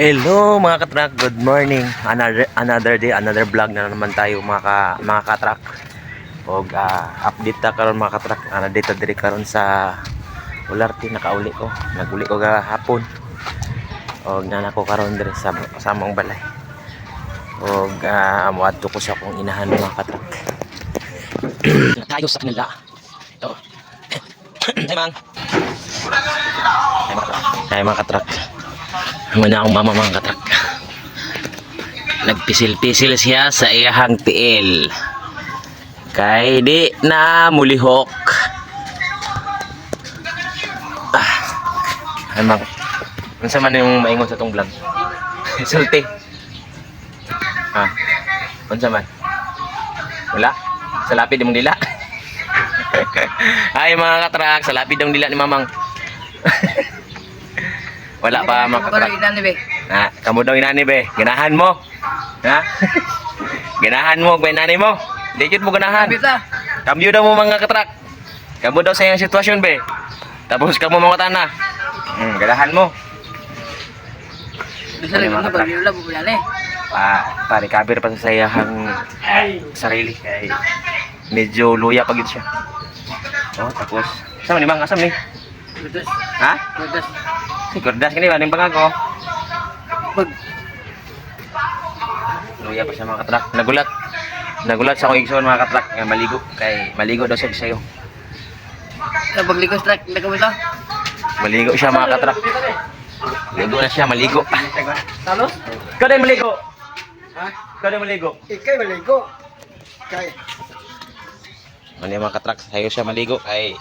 Hello mga katrak, good morning. Another another day, another vlog na naman tayo mga ka, mga. Og ah, update ta karon mga katrak. Ana dito diri karon sa Ularte nakauli ko. Naguli ko hapon. Og nana ko karon diri sa sa mong balay. Og uh, muadto ko sa akong inahan mga katrak. tayo sa kanila. Ito. Hey mang. Hey mga katrak. Hey mga katrak. Muna ang mama mga katrak. Nagpisil-pisil siya sa iyahang tiil. Kay di na mulihok. Ah. Ay mang. Unsa man yung maingon sa tong vlog? Sulti. Ah. Unsa man? Wala. Sa lapid mong dila. Ay mga katrak, sa lapid ng dila ni mamang. Wala pa mga katrak. Ha, kamu daw inani be, ganahan mo. Ha? ganahan mo, kung inani mo. Dikit mo ganahan. Kambyo daw mo mga katrak. Kamu daw sa iyang sitwasyon be. Tapos kamu mga tana. Hmm, ganahan mo. Pa, pa-recover pa sa sayahang sarili kay medyo luya pag siya. Oh, tapos Sama ni Mang, asam ni? Ha? Si Kurdas kini ba ning pangako? Luya pa siya mga katrak. Nagulat. Nagulat sa akong igsoon mga katrak nga maligo kay maligo daw siya sayo. Hindi ka mo ito? Maligo siya mga katrak. Maligo na siya, maligo. Talos? Ikaw din maligo. Ha? Ikaw din maligo. Ikay maligo. Kay. Ano yung mga katrak, sayo siya maligo kay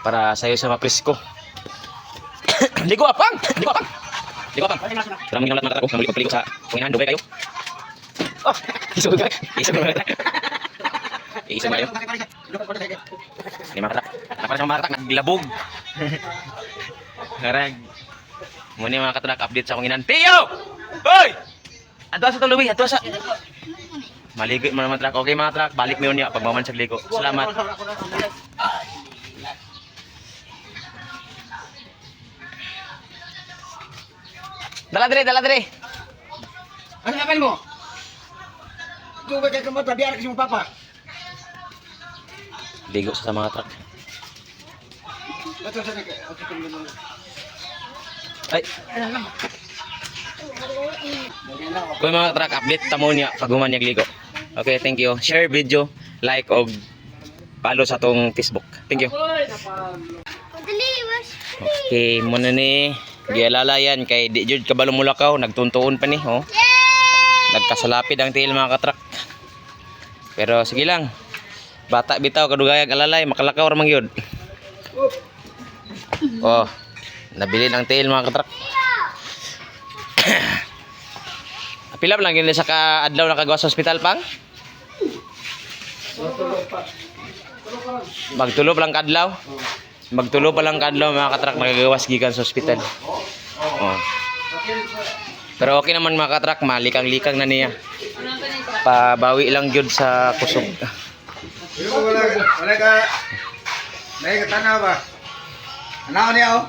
para sayo siya mapresko. ligo apang! Ligo apang! Ligo apang! Maraming nalat mga katrak ko, maligo sa punginan, dugay kayo. Oh, isog ka. Isog ka. Isog kayo. Ini mga katrak. Para sa mga katrak, naglabog. Karag. Muna mga katrak, update sa inan. Tiyo! Hoy! Adwa sa tulubi, adwa sa... Maligo mga truck. Okay mga truck, balik mo yun niya pag maman sa ligo. Salamat. Dala dire, dala dire. Ano naman mo? Tubig ka mo, tabiar kasi mo papa. Ligo sa mga truck. Ay, kung mga truck update tamo niya pag human niya ligo. Okay, thank you. Share video, like og follow sa tong Facebook. Thank you. Okay, muna ni gialala yan kay di jud kabalo mulakaw nagtuntuon pa ni oh. Nagkasalapid ang tiil mga katrak. Pero sige lang. Bata bitaw kadugayag alalay makalakaw ra man gyud. Oh, nabili ng tiil mga katrak. Pila lang yun sa kaadlaw na kagawa sa ospital pang? Magtulo pa lang kadlaw? Magtulo pa lang kadlaw mga katrak nagagawas gikan sa ospital. Oh. Pero okay naman mga katrak, malikang-likang na niya. Pabawi lang yun sa kusog. Wala ka... Wala ka... May katanaw ba? Ano niya oh?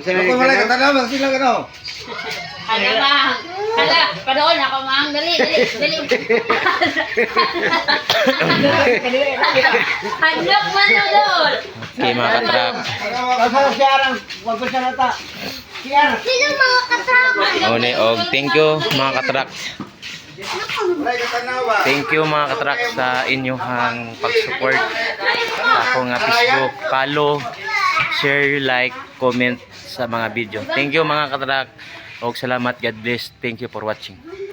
Wala katanaw ba? Sila ka no? Hala, mang. Padoon ako, mang. Dali, dali, dali. Handok man na doon. Okay mga katrak. Asa si Arang? Wag ko siya nata. Si Arang. Sino mga kasama? One, og thank you mga ba? Thank you mga katrak sa inyong pag-support sa akong nga Facebook. Follow, share, like, comment sa mga video. Thank you mga katrak. Og salamat. God bless. Thank you for watching.